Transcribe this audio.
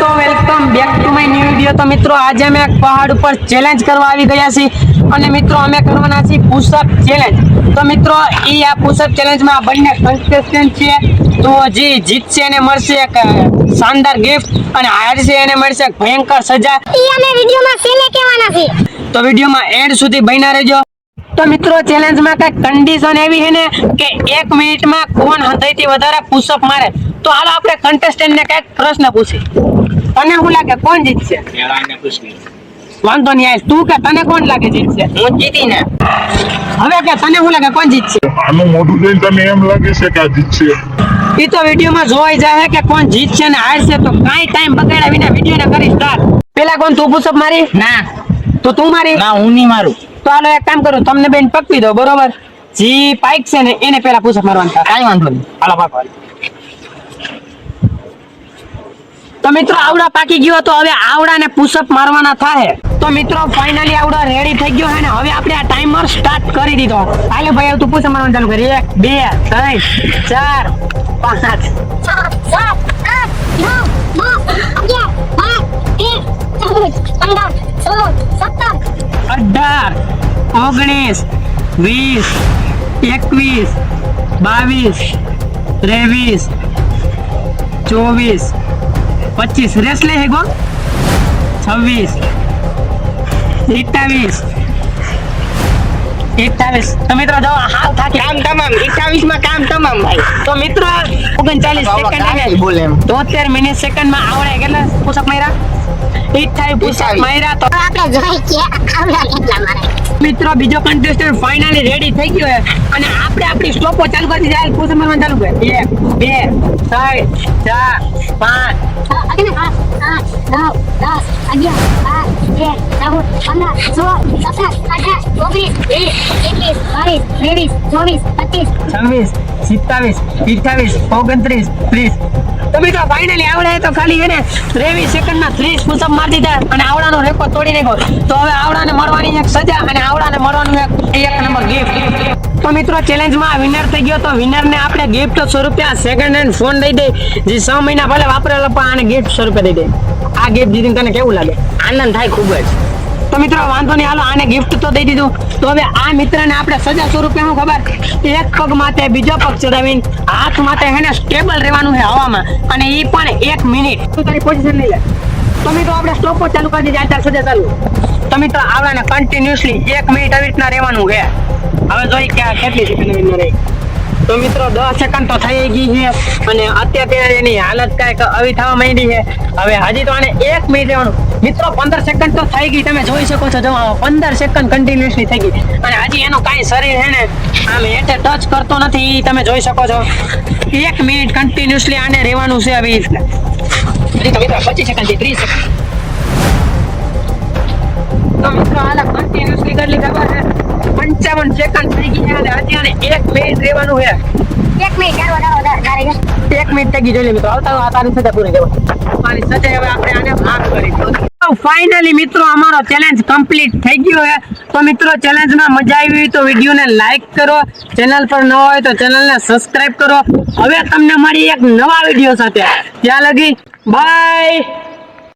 તો welcome back to my new તો મિત્રો, આજે અમે પહાડ ઉપર ચેલેન્જ કરવા આવી ગયા છીએ. અને મિત્રો અમે કરવાના છીએ પુશઅપ ચેલેન્જ તો મિત્રો એ આ પુશઅપ ચેલેન્જમાં આ બંને કન્ટેસ્ટન્ટ છે. તો જે જીતશે એને મળશે એક શાનદાર ગિફ્ટ અને હારશે એને મળશે એક ભયંકર સજા. એ અમે વિડિયોમાં સેને કહેવાના છીએ? તો વિડીયોમાં એન્ડ સુધી બન્યા રહેજો. તો મિત્રો ચેલેન્જમાં કઈ કન્ડિશન એવી છે ને કે એક મિનિટમાં કોણ હૃદયથી વધારે પુશઅપ મારે? તો હાલો આપણે કન્ટેસ્ટન્ટને ને કંઈક પ્રશ્ન પૂછીએ. તને શું લાગે કોણ જીતશે? વાંધો નહીં આય તું કે તને કોણ લાગે જીતશે? હું જીતીને. હવે કે તને શું લાગે કોણ જીતશે? આનું મોઢું જોઈને તને એમ લાગે છે કે આ જીતશે. એ તો વિડીયોમાં જોવાઈ જાય કે કોણ જીતશે ને હારશે તો કાંઈ ટાઈમ બગાડ્યા વિના વીડિયો ને કરી સ્ટાર્ટ પેલા કોણ તું પુશઅપ મારી? ના. તો તું મારી? ના હું નહીં મારું. તો હાલો એક કામ કરું તમને બેન પકવી દો બરોબર? જી પાઇક છે ને એને પેલા પૂછો મારવાનું કઈ વાંધો નહીં. હાલો પાકો તો મિત્રો આવડા પાકી ગયો તો હવે આવડાને પુશઅપ મારવાના થાય તો મિત્રો ફાઇનલી આવડો રેડી થઈ ગયો છે ને, હવે આપણે આ ટાઈમર સ્ટાર્ટ કરી દીધો. હાલે ભાઈ તું પુશઅપ મારવાનું ચાલુ કરી. એક, બે, ત્રણ, ચાર, પાંચ અઢાર, ઓગણીસ, વીસ, એકવીસ, બાવીસ, ત્રેવીસ, ચોવીસ પચીસ રેસ લે ગો? છવ્વીસ. એકતાવીસ. એકતાવીસ. તો મિત્રો જો હાલ થાકી. કામ તમામ. અઠાવીસમાં કામ તમામ ભાઈ. તો મિત્રો ઓગણચાલીસ સેકન્ડ બોલે એમ. તોતેર મિનિટ સેકન્ડમાં આવડે કેટલા પુષક માર્યા? અઠાવીસ પુષક અઠ્ઠાવીસ. માર્યા તો આપણે જોઈ કે આવડે કેટલા મારે? મિત્રો બીજો કન્ટેસ્ટન્ટ ફાઇનલી રેડી થઈ ગયો છે. અને આપણે આપણી સ્ટોપો ચાલુ કરી દીધી પૂછો મારવાનું ચાલુ કર. બે બે ત્રણ ચાર પાંચ. છવ્વીસ સિત્તાવીસ અઠ્ઠાવીસ ઓગણત્રીસ ત્રીસ. તો મિત્રો ફાઇનલી આવડે તો ખાલી એને ત્રેવીસ સેકન્ડમાં ત્રીસ પુષઅપ મારી દીધા અને આવડાનો રેકોર્ડ તોડી નાખ્યો. તો હવે આવડાને મળવાની એક સજા અને આવડાને મળવાનું એક એક નંબર ગિફ્ટ તો મિત્રો ચેલેન્જમાં વિનર થઈ ગયો તો વિનરને આપણે ગિફ્ટ સો રૂપિયા સેકન્ડ હેન્ડ ફોન દઈ દે જે છ મહિના ભલે વાપરેલો પણ આને ગિફ્ટ સ્વરૂપે દઈ દે આ ગિફ્ટ જીતીને તને કેવું લાગે? આનંદ થાય ખૂબ જ. તો મિત્રો વાંધો નહીં. હાલો આને ગિફ્ટ તો દઈ દીધું. તો હવે આ મિત્રને આપણે સજા સ્વરૂપે હું ખબર? એક પગ માથે બીજો પગ ચડાવીને હાથ માથે હેને સ્ટેબલ રહેવાનું છે હવામાં. અને એ પણ એક મિનિટ તું તારી પોઝિશન લઈ લે. તો મિત્રો આપણે સ્ટોપ ચાલુ કરી દીધી. અત્યારે સજા ચાલુ. તો મિત્રો આવડાને કન્ટિન્યુઅસલી એક મિનિટ આવી રીતના રહેવાનું છે. હવે જોઈ કે કેટલી સેકન્ડ રહી. તો મિત્રો દસ સેકન્ડ તો થઈ ગઈ છે. અને અત્યારે એની હાલત કાંઈક આવી થવા માંડી છે. હવે હજી તો આને એક મિનિટ રહેવાનું. મિત્રો પંદર સેકન્ડ તો થઈ ગઈ. તમે જોઈ શકો છો, જો પંદર સેકન્ડ કન્ટિન્યુઅસલી થઈ ગઈ. અને હજી એનું કાંઈ શરીર છે ને, આમ હેઠે ટચ કરતો નથી. તમે જોઈ શકો છો. એક મિનિટ કન્ટિન્યુઅસલી આને રહેવાનું છે આવી હજી તો મિત્રો પચીસ સેકન્ડ ત્રીસ સેકન્ડ તો મિત્રો હાલ કન્ટિન્યુઅસલી કેટલી ખબર પંચાવન સેકન્ડ થઈ ગઈ અને હજી એક મિનિટ રહેવાનું એક મિનિટ ચાલો ચાલો. ધારે એક મિનિટ તકી જોઈ લે મિત્રો. આવતા આ તારી સજા પૂરી દેવા મારી સજા હવે આપણે આને માફ કરી. ફાઇનલી મિત્રો અમારો ચેલેન્જ કમ્પ્લીટ થઈ ગયો છે તો મિત્રો ચેલેન્જમાં મજા આવી હોય તો વિડીયોને લાઈક કરો. ચેનલ પર ન હોય તો ચેનલને સબસ્ક્રાઇબ કરો. હવે તમને મળી એક નવા વીડિયો સાથે. ત્યાં લગી બાય